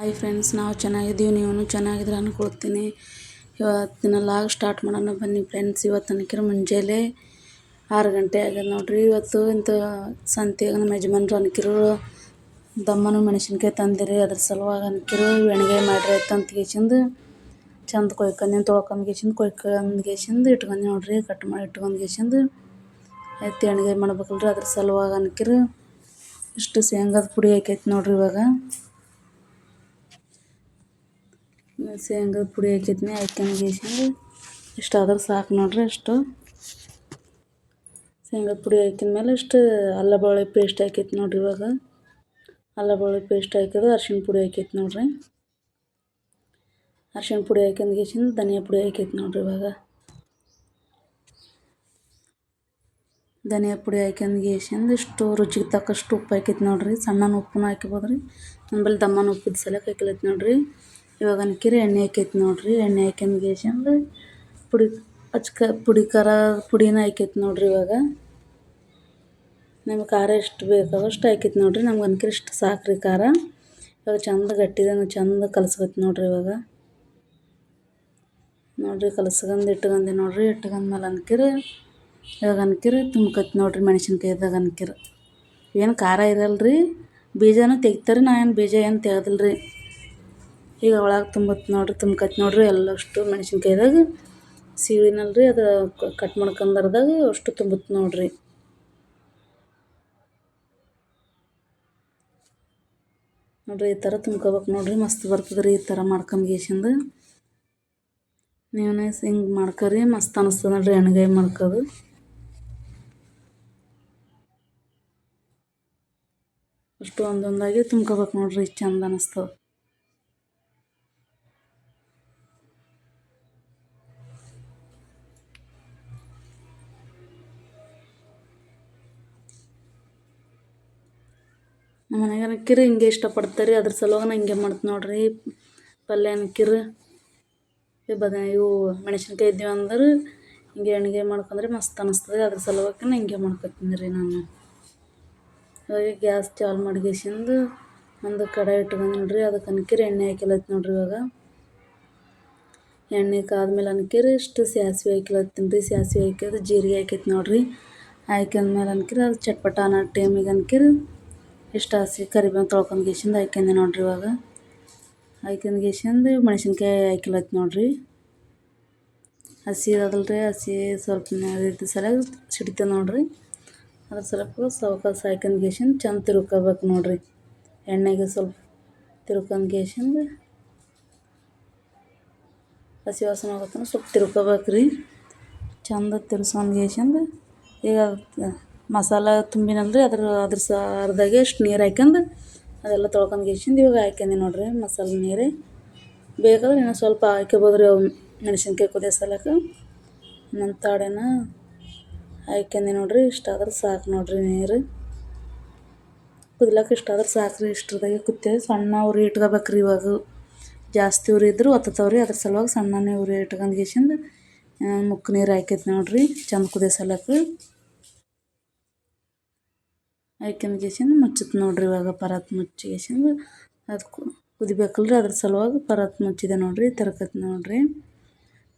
Hi friends ನಾವು ಚೆನ್ನಾಗಿದ್ದೀವಿ ನೀವು ಚೆನ್ನಾಗಿದ್ರೆ ಅನ್ಕೊಳ್ತೀನಿ. ಇವತ್ತಿನ ಲಾಗ್ ಸ್ಟಾರ್ಟ್ ಮಾಡೋಣ ಬನ್ನಿ ಫ್ರೆಂಡ್ಸ್ ಇವತ್ತು ಅನ್ಕಿರ ಮುಂಜಾನೆ ಆರು ಗಂಟೆ ಆಗ್ಯದ ನೋಡ್ರಿ. ಇವತ್ತು ಇಂಥ ಸಂತೆಯಾಗ ನಮ್ಮ ಯಜಮಾನ್ರು ಅನ್ಕಿರು ದಮ್ಮನ ಮೆಣಸಿನ್ಕಾಯಿ ತಂದಿರಿ. ಅದ್ರ ಸಲುವಾಗಿ ಅನ್ಕಿರು ಎಣ್ಗಾಯಿ ಮಾಡ್ರಿ ಅಂತ ಕೇಸಿಂದು ಚಂದ ಕೇಸಿಂದು ಕೊಯ್ಕೊಂಡು ಕೇಸಿಂದು ಇಟ್ಕೊಂಡು ನೋಡ್ರಿ. ಕಟ್ ಮಾಡಿ ಇಟ್ಕೊಂಡು ಕೇಸಿಂದು ಆಯ್ತು ಎಣ್ಗೆ ಮಾಡ್ಬೇಕಲ್ರಿ. ಅದ್ರ ಸಲುವಾಗಿ ಅನ್ಕಿರು ಇಷ್ಟು ಶೇಂಗಾದ ಪುಡಿ ಹಾಕೈತಿ ನೋಡ್ರಿ ಇವಾಗ. ಶೇಂಗದ ಪುಡಿ ಹಾಕಿದ್ನಿ ಹಾಕ್ಯಂಡು ಗೇಸಿಂದು ಇಷ್ಟು ಆದ್ರೆ ಸಾಕು ನೋಡ್ರಿ ಅಷ್ಟು. ಶೇಂಗದ ಪುಡಿ ಹಾಕಿದ ಮೇಲೆ ಇಷ್ಟು ಅಲ್ಲ ಬಾಳೆ ಪೇಸ್ಟ್ ಹಾಕೈತಿ ನೋಡ್ರಿ ಇವಾಗ. ಅಲ್ಲ ಬಾಳೆ ಪೇಸ್ಟ್ ಹಾಕಿದ್ದು ಅರ್ಶಿಣ ಪುಡಿ ಹಾಕೈತಿ ನೋಡ್ರಿ. ಅರ್ಶಿಣ ಪುಡಿ ಹಾಕ್ಯಂದು ಗೇಸಿಂದ ಧನಿಯಾ ಪುಡಿ ಹಾಕೈತಿ ನೋಡ್ರಿ ಇವಾಗ. ಧನಿಯಾ ಪುಡಿ ಹಾಕ್ಯಂದು ಗೇಸಿಂದ ಇಷ್ಟು ರುಚಿಗೆ ತಕ್ಕಷ್ಟು ಉಪ್ಪು ಹಾಕೈತಿ ನೋಡ್ರಿ. ಸಣ್ಣ ಉಪ್ಪನ್ನ ಹಾಕಿಬೋದ್ರಿ ನಮ್ಮಲ್ಲಿ ದಮ್ಮನ ಉಪ್ಪಿದ ಸಲಕ್ಕೆ ಹಾಕಿಲೈತಿ ನೋಡ್ರಿ. ಇವಾಗ ಅನ್ಕಿರಿ ಎಣ್ಣೆ ಹಾಕೈತಿ ನೋಡಿರಿ, ಎಣ್ಣೆ ಹಾಕ್ಯಂದು ಗೇಸಿಂದ ಪುಡಿ ಅಚ್ಕ ಪುಡಿ ಖಾರ ಪುಡಿನ ಹಾಕೈತಿ ನೋಡಿರಿ ಇವಾಗ. ನಮ್ಗೆ ಖಾರ ಎಷ್ಟು ಬೇಕೋ ಅಷ್ಟು ಹಾಕೈತಿ ನೋಡ್ರಿ, ನಮ್ಗೆ ಅನ್ಕಿರಿ ಇಷ್ಟು ಸಾಕ್ರಿ ಖಾರ. ಇವಾಗ ಚಂದ ಗಟ್ಟಿದ ಚಂದ ಕಲಸ್ಬೇಕು ನೋಡ್ರಿ ಇವಾಗ. ನೋಡ್ರಿ ಕಲಸ್ಕೊಂಡು ಇಟ್ಕೊಂಡೆ ನೋಡ್ರಿ ಇಟ್ಕೊಂಡ್ಮೇಲೆ ಅನ್ಕಿರಿ ಇವಾಗ ಅನ್ಕಿರಿ ತುಂಬ್ಕೈತಿ ನೋಡಿರಿ ಮೆಣಸಿನ್ಕಾಯ್ದಾಗ ಅನ್ಕಿರಿ. ಏನು ಖಾರ ಇರಲ್ರಿ, ಬೀಜನೂ ತೆಗಿತಾರೆ, ನಾ ಏನು ಬೀಜ ಏನು ತೆಗೆದಿಲ್ಲ ರೀ ಈಗ ಒಳಗೆ ತುಂಬತ್ತೆ ನೋಡ್ರಿ ತುಂಬ್ಕೈತಿ ನೋಡ್ರಿ, ಎಲ್ಲಷ್ಟು ಮೆಣಸಿನ್ಕಾಯ್ದಾಗ ರೀ ಅದು ಕಟ್ ಮಾಡ್ಕೊಂಬರ್ದಾಗ ಅಷ್ಟು ತುಂಬತ್ತೆ ನೋಡ್ರಿ. ನೋಡ್ರಿ ಈ ಥರ ತುಂಬ್ಕೋಬೇಕು ನೋಡ್ರಿ, ಮಸ್ತ್ ಬರ್ತದೆ ರೀ ಈ ಥರ ಮಾಡ್ಕೊಂಡು ಗೇಸಿಂದ ನೀವೇ ಹಿಂಗೆ ಮಾಡ್ಕೊರಿ, ಮಸ್ತ್ ಅನಿಸ್ತದೆ ನೋಡ್ರಿ ಎಣ್ಗಾಯಿ ಮಾಡ್ಕೋದು. ಅಷ್ಟು ಒಂದೊಂದಾಗಿ ತುಂಬ್ಕೋಬೇಕು ನೋಡ್ರಿ, ಚಂದ ಅನಿಸ್ತದೆ. ನಮ್ಮ ಮನೆಗೆ ಕಿರು ಹಿಂಗೆ ಇಷ್ಟಪಡ್ತಾರೆ ಅದ್ರ ಸಲುವಾಗಿ ನಾ ಹಿಂಗೆ ಮಾಡ್ತೀನಿ ನೋಡ್ರಿ. ಪಲ್ಯ ಕಿರು ಬದ ಇವು ಮೆಣಸಿನ್ಕಾಯಿ ಇದ್ದೀವಿ ಅಂದ್ರೆ ಹಿಂಗೆ ಎಣ್ಗೆ ಮಾಡ್ಕೊಂಡ್ರೆ ಮಸ್ತ್ ಅನಿಸ್ತದೆ. ಅದ್ರ ಸಲುವಾಗಿ ನಾ ಹಿಂಗೆ ಮಾಡ್ಕೊತೀನಿ ರೀ ನಾನು. ಇವಾಗ ಗ್ಯಾಸ್ ಚಾಲು ಮಾಡ್ಗೇಸಿಂದು ಒಂದು ಕಡಾಯಿ ಇಟ್ಕೊಂಡು ನೋಡ್ರಿ. ಅದಕ್ಕೆ ಅನ್ಕಿರಿ ಎಣ್ಣೆ ಹಾಕಿಲತ್ತಿ ನೋಡ್ರಿ ಇವಾಗ. ಎಣ್ಣೆ ಕಾದ್ಮೇಲೆ ಅನ್ಕಿರಿ ಇಷ್ಟು ಸಾಸಿವೆ ಹಾಕಿಲತ್ತೀನಿ ರೀ. ಸಾಸಿವೆ ಹಾಕಿದ್ರೆ ಜೀರಿಗೆ ಹಾಕೈತಿ ನೋಡ್ರಿ. ಹಾಕಿದ್ಮೇಲೆ ಅನ್ಕಿರಿ ಅದು ಚಟ್ಪಟ ಅನ್ನೋ ಟೈಮಿಗೆ ಅನ್ಕಿರಿ ಇಷ್ಟು ಹಸಿ ಕರಿಬೇವು ತೊಳ್ಕೊಂಡು ಗೇಸಿಂದ ಹಾಕ್ಯಂದೆ ನೋಡ್ರಿ ಇವಾಗ. ಹಾಕ್ಯಂದು ಗೇಸಿಂದ ಮೆಣಸಿನ್ಕಾಯಿ ಹಾಕಿಲತ್ತಿ ನೋಡ್ರಿ. ಹಸಿ ಅದಲ್ರಿ, ಹಸಿ ಸ್ವಲ್ಪ ಇದ್ದ ಸಲ ಸಿಡಿತದೆ ನೋಡ್ರಿ. ಅದ್ರ ಸ್ವಲ್ಪ ಸವಕಾಸ ಹಾಕ್ಯಂದು ಗೇಸಿಂದ ಚಂದ ತಿರ್ಕೋಬೇಕು ನೋಡ್ರಿ. ಎಣ್ಣೆಗೆ ಸ್ವಲ್ಪ ತಿರ್ಕೊಂಡು ಗೇಸಿಂದ ಹಸಿ ವಾಸನೆ ಹೋಗತ್ತನ ಸ್ವಲ್ಪ ತಿರ್ಕೋಬೇಕು ರೀ ಚಂದ ತಿರ್ಸ್ಕೊಂಡು ಗೇಸಿಂದ ಈಗ ಮಸಾಲ ತುಂಬಿನಲ್ರಿ, ಅದ್ರ ಅದ್ರ ಸಾರ್ದಾಗೆ ಅಷ್ಟು ನೀರು ಹಾಕ್ಯಂದು ಅದೆಲ್ಲ ತೊಳ್ಕೊಂಡು ಗೇಸಿಂದ ಇವಾಗ ಹಾಕ್ಯಂದಿ ನೋಡ್ರಿ ಮಸಾಲೆ ನೀರು. ಬೇಕಾದ್ರೆ ಇನ್ನೂ ಸ್ವಲ್ಪ ಹಾಕ್ಯಬೋದು ರೀ ಅವು ಮೆಣಸಿನ್ಕಾಯಿ ಕುದಿಯೋ ಸಲಕ. ನನ್ನ ತಾಡೆನ ಹಾಕ್ಯಂದಿ ನೋಡ್ರಿ ಇಷ್ಟಾದ್ರೆ ಸಾಕು ನೋಡ್ರಿ ನೀರು. ಕುದಿಲಕ್ಕ ಇಷ್ಟಾದ್ರೆ ಸಾಕು ರೀ ಇಷ್ಟದಾಗೆ ಕುತ್ತೇವೆ ಸಣ್ಣ ಉರಿ ಇಟ್ಕೋಬೇಕ್ರಿ ಇವಾಗ. ಜಾಸ್ತಿ ಉರಿ ಇದ್ದರೂ ಒತ್ತತಾವ್ರಿ ಅದ್ರ ಸಲುವಾಗಿ ಸಣ್ಣನೇ ಉರಿ ಇಟ್ಕೊಂಡು ಗೇಸಿಂದ ಮುಕ್ಕ ನೀರು ಹಾಕೈತಿ ನೋಡ್ರಿ, ಚಂದ ಕುದಿಯೋ ಹಾಕ್ಯಂದು ಗೇಸಿಂದ ಮುಚ್ಚುತ್ತೆ ನೋಡ್ರಿ ಇವಾಗ ಪರತ್ ಮುಚ್ಚಿ ಗೇಸಿಂದ ಅದು ಕುದಿಬೇಕಲ್ರಿ ಅದ್ರ ಸಲುವಾಗಿ ಪರತ್ ಮುಚ್ಚಿದೆ ನೋಡಿರಿ, ತರಕತ್ ನೋಡಿರಿ.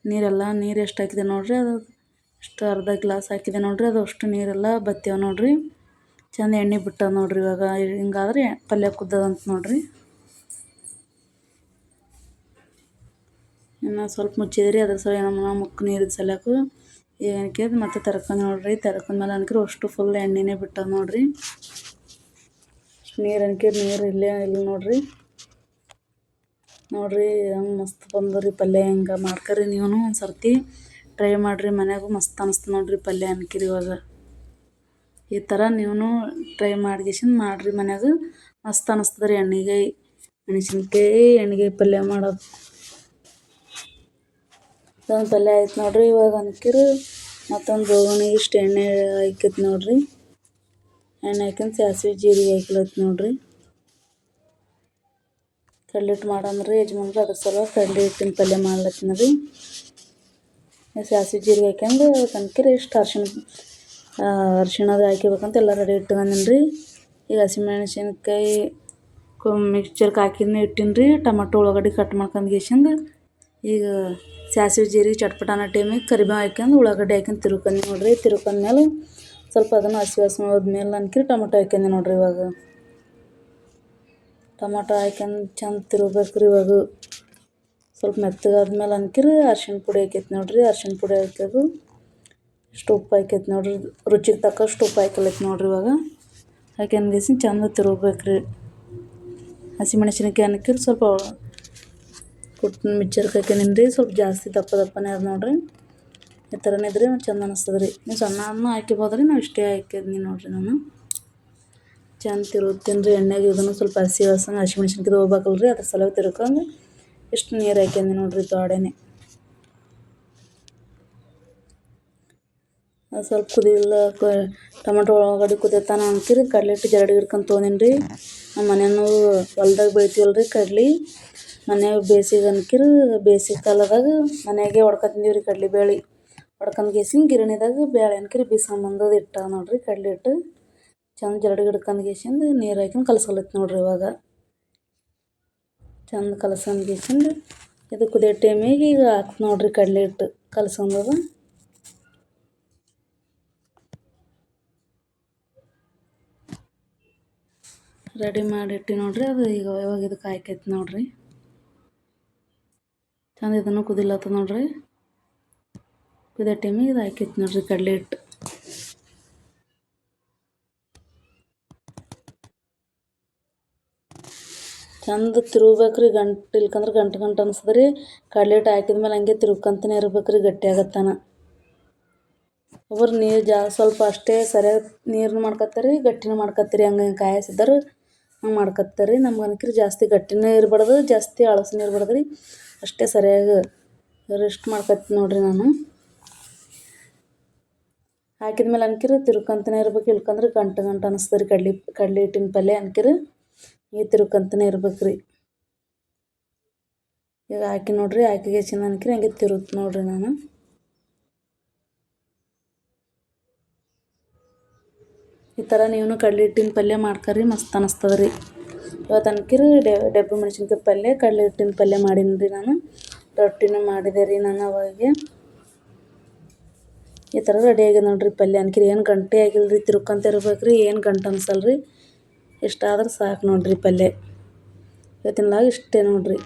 ನೀರೆಲ್ಲ ನೀರು ಎಷ್ಟು ಹಾಕಿದೆ ನೋಡ್ರಿ, ಅದು ಅಷ್ಟು ಅರ್ಧ ಗ್ಲಾಸ್ ಹಾಕಿದೆ ನೋಡ್ರಿ, ಅದು ಅಷ್ಟು ನೀರೆಲ್ಲ ಬತ್ತೇವೆ ನೋಡಿರಿ. ಚಂದ ಎಣ್ಣೆ ಬಿಟ್ಟದ ನೋಡ್ರಿ ಇವಾಗ, ಹಿಂಗಾದ್ರೆ ಪಲ್ಯ ಕುದ್ದದಂತ ನೋಡಿರಿ. ಇನ್ನು ಸ್ವಲ್ಪ ಮುಚ್ಚಿದ್ರಿ, ಅದ್ರ ಸಲ ನಮ್ಮ ಮುಕ್ಕ ನೀರಿದ ಸಲಕ್ಕೆ ಏನಕ್ಕೆ ಮತ್ತೆ ತರ್ಕೊಂಡು ನೋಡ್ರಿ ತರ್ಕೊಂಡ್ಮೇಲೆ ಅನ್ಕರಿ ಅಷ್ಟು ಫುಲ್ ಎಣ್ಣೆನೇ ಬಿಟ್ಟದ ನೋಡ್ರಿ. ನೀರು ಅನ್ಕರಿ ನೀರು ಇಲ್ಲೇ ಇಲ್ಲ ನೋಡ್ರಿ. ನೋಡ್ರಿ ಹಂಗೆ ಮಸ್ತ್ ಬಂದ್ರಿ ಪಲ್ಯ, ಹೆಂಗೆ ಮಾಡ್ಕರಿ ನೀವು ಒಂದು ಸರ್ತಿ ಟ್ರೈ ಮಾಡಿರಿ, ಮನ್ಯಾಗೂ ಮಸ್ತ್ ಅನಿಸ್ತು ನೋಡ್ರಿ ಪಲ್ಯ ಅನ್ಕಿರಿ ಇವಾಗ. ಈ ಥರ ನೀವು ಟ್ರೈ ಮಾಡ್ಗಿಸಿಂದ ಮಾಡಿರಿ ಮನ್ಯಾಗ. ಮಸ್ತ್ ಅನಿಸ್ತದ್ರಿ ಎಣ್ಣಿಗಾಯಿ ಮೆಣಸಿನ್ಕಾಯಿ ಎಣ್ಣೆಗಾಯಿ ಪಲ್ಯ ಮಾಡೋದು. ಒಂದು ಪಲ್ಯ ಆಯ್ತು ನೋಡಿರಿ, ಇವಾಗ ಅನ್ಕಿರು ಮತ್ತೊಂದು ಬೋಗಣಿಗೆ ಇಷ್ಟು ಎಣ್ಣೆ ಹಾಕಿತ್ ನೋಡಿರಿ. ಎಣ್ಣೆ ಹಾಕಿಂದು ಸಾಸಿವೆ, ಜೀರಿಗೆ ಹಾಕಿಲತ್ತಿ ನೋಡಿರಿ. ಕಡ್ಲಿಟ್ಟು ಮಾಡಂದ್ರಿ, ಯಜಮಾನ್ರಿ ಅದ್ರ ಸಲುವಾಗಿ ಕಡ್ಲಿ ಹಿಟ್ಟಿನ ಪಲ್ಯ ಮಾಡ್ಲತ್ತಿನ ರೀ ಸಾಸಿವೆ, ಜೀರಿಗೆ ಹಾಕ್ಯಂದು ಕನ್ಕಿರಿ ಇಷ್ಟು ಅರ್ಶಿಣ ಅರ್ಶಿಣದ ಹಾಕಿಬೇಕಂತ ಎಲ್ಲ ರೆಡಿ ಇಟ್ಕೊಂಡೀನಿ ಈಗ ಕೊ ಮಿಕ್ಚರ್ಗೆ ಹಾಕಿದ್ನ ಇಟ್ಟೀನಿ ರೀ ಟೊಮಟೊ ಉಳ್ಳಾಗಡ್ಡಿ ಕಟ್ ಮಾಡ್ಕೊಂಡು ಗೆಸಿಂದ ಈಗ ಸಾಸಿವೆ ಜೀರಿಗೆ ಚಟ್ಪಟಾನ ಟೈಮಿಗೆ ಕರಿಬೇವು ಹಾಕ್ಯಂದು ಉಳ್ಳಾಗಡ್ಡೆ ಹಾಕ್ಯಂಡು ತಿರ್ಕೊಂಡಿ ನೋಡಿರಿ. ತಿರ್ಕೊಂಡ್ಮೇಲೆ ಸ್ವಲ್ಪ ಅದನ್ನು ಹಸಿ ವಾಸನೆ ಹೋದ್ಮೇಲೆ ಅನ್ಕಿರಿ ಟೊಮೊಟೊ ಹಾಕ್ಯಂಡೆ ನೋಡಿರಿ ಇವಾಗ. ಟೊಮೊಟೊ ಹಾಕ್ಯಂದು ಚಂದ ರೀ ಇವಾಗ. ಸ್ವಲ್ಪ ಮೆತ್ತಗಾದ್ಮೇಲೆ ಅನ್ಕಿರಿ ಅರ್ಶಿಣ ಪುಡಿ ಹಾಕೈತಿ ನೋಡಿರಿ. ಅರ್ಶಿಣ ಪುಡಿ ಹಾಕೋದು ಇಷ್ಟು ಉಪ್ಪು ಹಾಕೈತಿ ನೋಡಿರಿ. ರುಚಿಗೆ ತಕ್ಕಷ್ಟು ಉಪ್ಪು ಹಾಕಲೈತಿ ನೋಡಿರಿ ಇವಾಗ. ಹಾಕ್ಯಂದು ಚಂದ ಚೆಂದ ರೀ ಹಸಿಮೆಣಸಿನಕಾಯಿ ಅನ್ಕಿರಿ ಸ್ವಲ್ಪ ಕುಟ್ಟು ಮಿಕ್ಚರ್ಗೆ ಹಾಕ್ಯಂದಿನಿ ರೀ ಸ್ವಲ್ಪ ಜಾಸ್ತಿ ದಪ್ಪ ದಪ್ಪನೇ ಅದ ನೋಡಿರಿ. ಈ ಥರನೇ ಇದ್ರೆ ಚಂದ ಅನಿಸ್ತದೆ ರೀ ನೀವು ಸಣ್ಣ ಹಾಕಿಬೋದು ರೀ ನಾವು ಇಷ್ಟೇ ಹಾಕಿದ್ನಿ ನೋಡಿರಿ ನಾನು ಚಂದ ತಿರುಗುತ್ತೀನಿ ರೀ ಎಣ್ಣೆಗೆ ಇದನ್ನು ಸ್ವಲ್ಪ ಹಸಿ ವಾಸನೆ ಹಸಿಮೆಣ್ಸಿನ್ಕಾಯಿ ಹೋಗ್ಬೇಕಲ್ಲ ರೀ ಅದ್ರ ಸಲುವಾಗಿ ತಿರ್ಕೊಂಡು ಇಷ್ಟು ನೀರು ಹಾಕ್ಯಂದಿ ನೋಡಿರಿ ಅದು ಸ್ವಲ್ಪ ಕುದಿಲ್ಲ ಟೊಮೆಟೊ ಒಳಗಡೆ ಕುದಿತಾನ ಅಂತೀರಿ, ಕಡ್ಲೆ ಹಿಟ್ಟು ಜರಡಿ ಹಿಡ್ಕೊಂಡು ತೊಗೊಂಡಿನಿ ರೀ ನಮ್ಮ ಮನೆಯೂ ಹೊಲ್ದಾಗ ಬೆಳಿತೀವಲ್ಲ ರೀ ಕಡ್ಲೆ. ಮನ್ಯಾಗ ಬೇಸಿಗೆ ಅನ್ಕಿರು ಬೇಸಿಗೆ ಕಾಲದಾಗ ಮನೆಯಾಗೆ ಹೊಡ್ಕೊತಿದ್ದೀವಿ ರೀ ಕಡ್ಲೆ ಬೇಳೆ. ಹೊಡ್ಕೊಂಡು ಗೆಸಿನ್ ಗಿರಣಿದಾಗ ಬೇಳೆ ಅನ್ಕಿರಿ ಬೀಸ್ಕೊಂಬಂದು ಇಟ್ಟ ನೋಡ್ರಿ ಕಡ್ಲೆ ಹಿಟ್ಟು ಚಂದ ಜರಡಿ ಹಿಡ್ಕೊಂಡು ಗೆಸಿಂದ ನೀರು ಹಾಕೊಂಡು ಕಲಸಲತ್ತು ನೋಡ್ರಿ ಇವಾಗ. ಚಂದ ಕಲಸಂದು ಗೆಸಿಂದ ಇದು ಕುದಿಯೋ ಟೈಮಿಗೆ ಈಗ ಹಾಕ್ತು ನೋಡ್ರಿ ಕಡ್ಲೆ ಹಿಟ್ಟು ಕಲಸಂದದ ರೆಡಿ ಮಾಡಿಟ್ಟು ನೋಡಿರಿ ಅದು ಈಗ ಇವಾಗ ಇದಕ್ಕೆ ಹಾಕೈತಿ ನೋಡಿರಿ. ಚಂದ ಇದನ್ನು ಕುದಿಲತ್ತದ ನೋಡ್ರಿ. ಕುದಿಯೋ ಟೈಮಿಗೆ ಇದು ಹಾಕಿತ್ತು ನೋಡ್ರಿ ಕಡಲೆ ಹಿಟ್ಟು. ಚಂದ ತಿರುಗ್ಬೇಕ್ರಿ ಗಂಟು, ಇಲ್ಕಂದ್ರೆ ಗಂಟು ಗಂಟು ಅನ್ಸದ್ರಿ. ಕಡಲೆ ಹಿಟ್ಟು ಹಾಕಿದ್ಮೇಲೆ ಹಂಗೆ ತಿರುಗ್ಕಂತನೇ ಇರ್ಬೇಕ್ರಿ ಗಟ್ಟಿ ಆಗತ್ತಾನ ಒಬ್ಬರು ನೀರು ಜಾ, ಸ್ವಲ್ಪ ಅಷ್ಟೇ ಸರಿಯಾಗಿ ನೀರನ್ನ ಮಾಡ್ಕೊತಾರೆ ಗಟ್ಟಿನೂ ಮಾಡ್ಕೊತೀರಿ ಹಂಗೆ ಕಾಯಿಸಿದ್ರೆ ಹಂಗೆ ರೀ ನಮ್ಗೆ ಅನ್ಕ್ರಿ ಜಾಸ್ತಿ ಗಟ್ಟಿನೇ ಇರಬಾರ್ದು, ಜಾಸ್ತಿ ಅಳಸನೂ ಇರಬಾರ್ದು ರೀ ಅಷ್ಟೇ ಸರಿಯಾಗಿ ರೆಸ್ಟ್ ಮಾಡ್ಕೊತೀನಿ ನೋಡ್ರಿ ನಾನು. ಹಾಕಿದ ಮೇಲೆ ಅನ್ಕಿರಿ, ತಿರ್ಕೊಂತನೇ ಇರ್ಬೇಕು. ಇಲ್ಕಂದ್ರೆ ಗಂಟು ಗಂಟು ಅನಿಸ್ತದೆ ರೀ ಕಡ್ಲಿ ಕಡ್ಲಿ ಹಿಟ್ಟಿನ ಪಲ್ಯ ಅನ್ಕಿರಿ. ಈ ತಿರ್ಕೊಂತನೇ ಇರ್ಬೇಕು ರೀ ಈಗ ಹಾಕಿ ನೋಡ್ರಿ, ಹಾಕಿಗೆ ಚಿನ್ನ ಅನ್ಕಿರಿ, ಹಂಗೆ ತಿರುತ್ ನೋಡ್ರಿ ನಾನು. ಈ ಥರ ನೀವು ಕಡ್ಲಿ ಹಿಟ್ಟಿನ ಪಲ್ಯ ಮಾಡ್ಕರಿ, ಮಸ್ತ್ ಅನಿಸ್ತದೆ ರೀ ಇವತ್ತು ಅನ್ಕಿರಿ ಡಬ್ಬು ಮೆಣಸಿನ್ಕಾಯಿ ಪಲ್ಯ ಕಡಲೆ ಹಿಟ್ಟಿನ ಪಲ್ಯ ಮಾಡೀನಿ ರೀ ನಾನು. ರೊಟ್ಟಿನೂ ಮಾಡಿದೆ ರೀ ನಾನು ಅವಾಗೆ. ಈ ಥರ ರೆಡಿ ಆಗಿದೆ ನೋಡಿರಿ ಪಲ್ಯ. ಅನ್ಕಿರಿ ಏನು ಗಂಟೆ ಆಗಿಲ್ಲ ರೀ ತಿರ್ಕೊಂತ ಇರ್ಬೇಕು ರೀ ಏನು ಗಂಟೆ ಅನ್ಸಲ್ಲ ರೀ ಇಷ್ಟಾದ್ರೆ ಸಾಕು ನೋಡ್ರಿ ಪಲ್ಯ. ಇವತ್ತಿನ ಲಾಗ್ ಇಷ್ಟೇ ನೋಡಿರಿ.